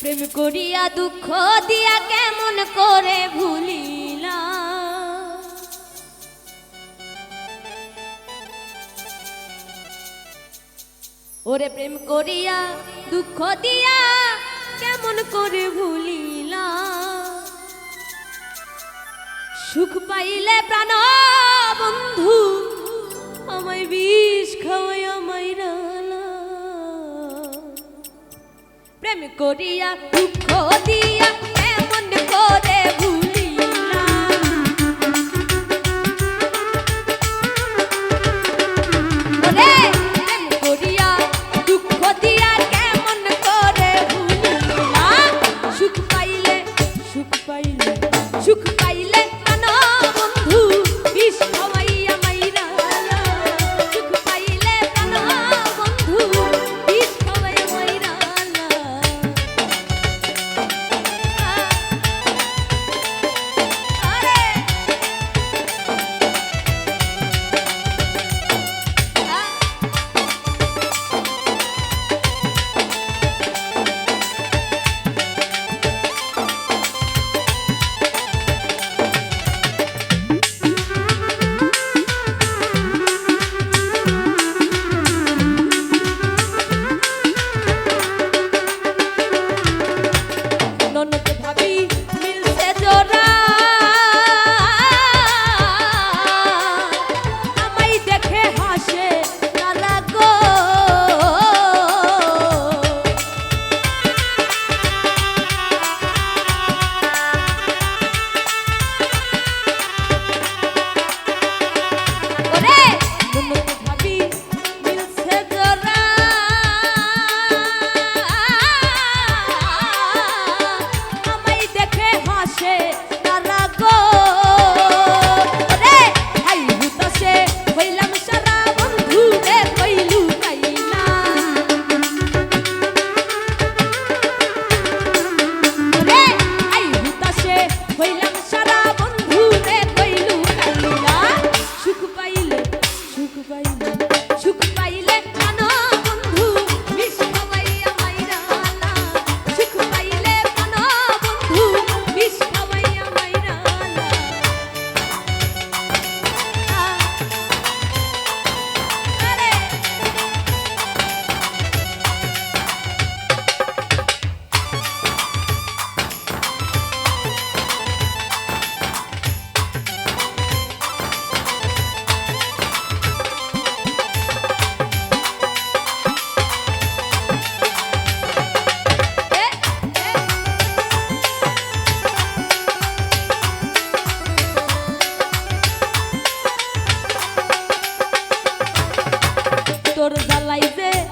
প্রেম করিয়া দুঃখ দিয়া কেমন করে ভুলিলা ওরে প্রেম করিয়া দুঃখ দিয়া কেমন করে ভুলিলা সুখ পাইলে প্রাণ বন্ধু, আমায় বিষ খাওয়াই প্রেম করিয়া দুঃখ দিয়া এমন করে ভুলিলা তোর জ্বালাই যে